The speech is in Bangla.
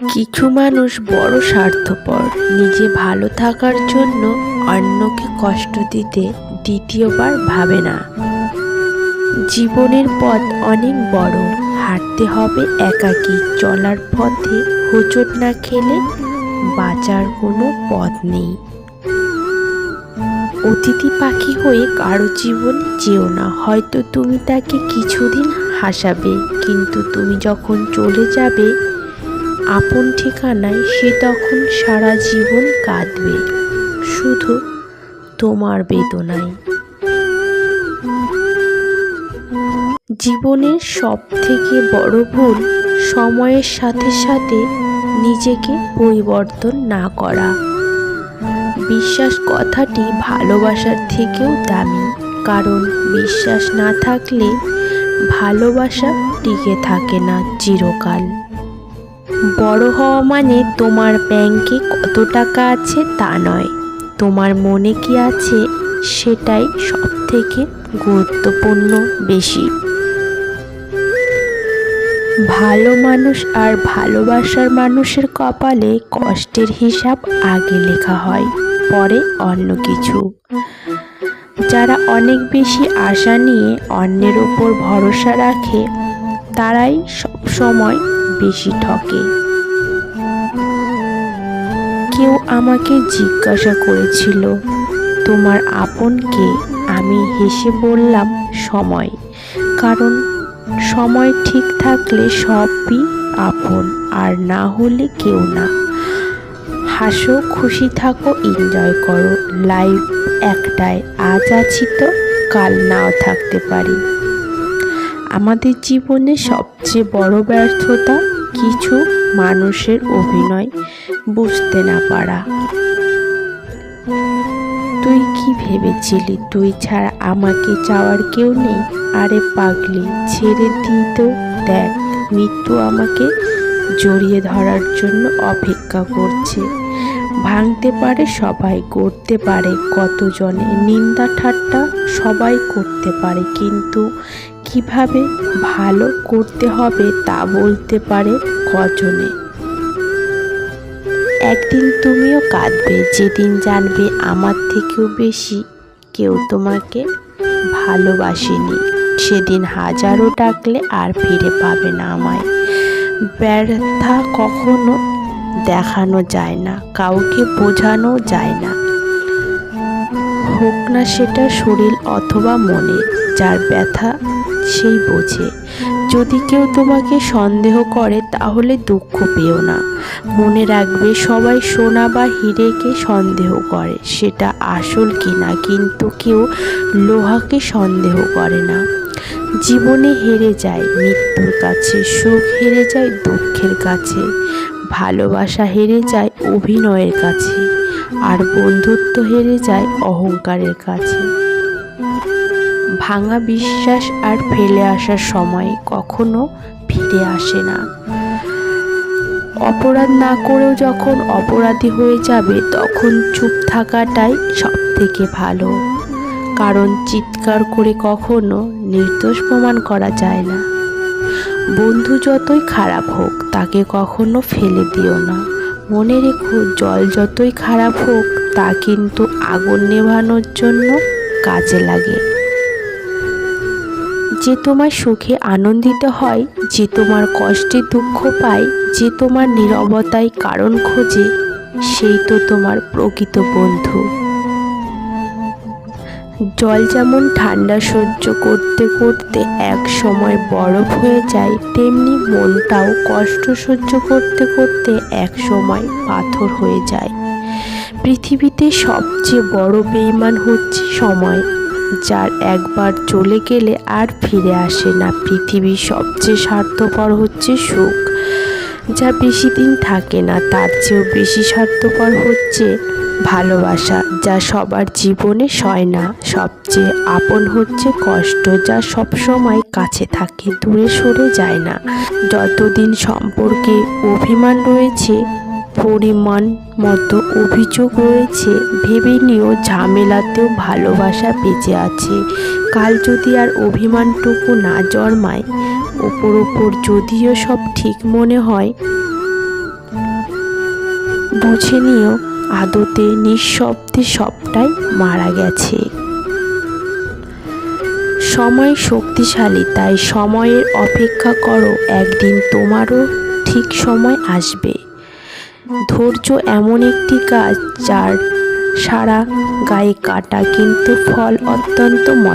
কিছু মানুষ বড় স্বার্থপর। নিজে ভালো থাকার জন্য অন্যকে কষ্ট দিতে দ্বিতীয়বার ভাবে না। জীবনের পথ অনেক বড়। হাঁটতে হবে একাকী। চলার পথে হোঁচট না খেলে বাঁচার কোনো পথ নেই। অতিথি পাখি হয়ে কারও জীবন যেও না। হয়তো তুমি তাকে কিছুদিন হাসাবে, কিন্তু তুমি যখন চলে যাবে আপন ঠিকানায় সে তখন সারা জীবন কাঁদবে। শুধু তোমার বেদনায় জীবনের সব থেকে বড় ভুল সময়ের সাথে সাথে নিজেকে পরিবর্তন না করা। বিশ্বাস কথাটি ভালোবাসার থেকেও দামি, কারণ বিশ্বাস না থাকলে ভালোবাসা টিকে থাকে না চিরকাল। বড় হওয়া মানে তোমার ব্যাংকে কত টাকা আছে তা নয়। তোমার মনে কি আছে? সেটাই সব থেকে গুরুত্বপূর্ণ বেশি। ভালো মানুষ আর ভালোবাসার মানুষের কপালে কষ্টের হিসাব আগে লেখা হয়, পরে অন্য কিছু। যারা অনেক বেশি আশা নিয়ে অন্যের ওপর ভরসা রাখে, তারাই সব সময় বেশি ঠকে। কেউ আমাকে জিজ্ঞাসা করেছিল, তোমার আপন কে? আমি হেসে বললাম, সময়। কারণ সময় ঠিক থাকলে সবই আপন, আর না হলে কেউ না। হাসো, খুশি থাকো, এনজয় করো। লাইফ একটাই। আজ আছি তো, কাল নাও থাকতে পারি। আমাদের জীবনে সবচেয়ে বড় ব্যর্থতা কিছু মানুষের অভিনয়। বুঝতে না পারা। তুই কি ভেবেছিলি? তুই ছাড়া আমাকে চাওয়ার কেউ নেই? আরে পাগলি, ছেড়ে দিই তো। দেখ, মৃত্যু আমাকে জড়িয়ে ধরার জন্য অপেক্ষা করছে। ভাঙতে পারে সবাই করতে পারে কতজনে। নিন্দা ঠাট্টা সবাই করতে পারে, কিন্তু কীভাবে ভালো করতে হবে তা বলতে পারে কজনে। একদিন তুমিও কাঁদবে, যেদিন জানবে আমার থেকেও বেশি কেউ তোমাকে ভালোবাসেনি। সেদিন হাজারো ডাকলে আর ফিরে পাবে না আমায়। ব্যর্থা কখনো দেখানো যায় না, কাউকে বোঝানো যায় না। হোক না সেটা শরীর অথবা মনে, যার ব্যথা সেই বোঝে। যদি কেউ তোমাকে সন্দেহ করে, তাহলে দুঃখ পেও না। মনে রাখবে, সবাই সোনা বা হিরেকে সন্দেহ করে। সেটা আসল কিনা, কিন্তু কেউ লোহাকে সন্দেহ করে না। জীবনে হেরে যায় মৃত্যুর কাছে, সুখ হেরে যায় দুঃখের কাছে, ভালোবাসা হেরে যায় অভিনয়ের কাছে, আর বন্ধুত্ব হেরে যায় অহংকারের কাছে। ভাঙা বিশ্বাস আর ফেলে আসার সময় কখনো ফিরে আসে না। অপরাধ না করেও যখন অপরাধী হয়ে যাবে, তখন চুপ থাকাটাই সব থেকে ভালো। কারণ চিৎকার করে কখনো নির্দোষ প্রমাণ করা যায় না। বন্ধু যতই খারাপ হোক, তাকে কখনো ফেলে দিও না। মনে রেখো, জল যতই খারাপ হোক, তা কিন্তু আগুন নেভানোর জন্য কাজে লাগে। যে তোমার সুখে আনন্দিত হয়, যে তোমার কষ্টে দুঃখ পায়, যে তোমার নীরবতায় কারণ খোঁজে, সেই তো তোমার প্রকৃত বন্ধু। জল যেমন ঠান্ডা সহ্য করতে করতে এক সময় বরফ হয়ে যায়, তেমনি মনটাও কষ্ট সহ্য করতে করতে এক সময় পাথর হয়ে যায়। পৃথিবীতে সবচেয়ে বড় বেইমান হচ্ছে সময়। যার একবার চলে গেলে আর ফিরে আসে না। পৃথিবীর সবচেয়ে স্বার্থপর হচ্ছে সুখ। যা বেশি দিন থাকে না, তার চেয়েও বেশি স্বার্থপর হচ্ছে ভালোবাসা, যা সবার জীবনে সয় না। সবচেয়ে আপন হচ্ছে কষ্ট, যা সবসময় কাছে থাকে, দূরে সরে যায় না। যতদিন সম্পর্কে অভিমান রয়েছে পরিমাণ মতো অভিযোগ রয়েছে, ভেবে নিও ঝামেলাতেও ভালোবাসা বেঁচে আছে। কাল যদি আর অভিমানটুকু না জন্মায়, ওপর ওপর যদিও সব ঠিক মনে হয়, বুঝে নিও আদতে নিঃশব্দে সবটাই মারা গেছে। সময় শক্তিশালী, তাই সময়ের অপেক্ষা করো, একদিন তোমারও ঠিক সময় আসবে। ধৈর্য এমন একটি গাছ যার সারা গায়ে কাঁটা কিন্তু ফল অত্যন্ত মজা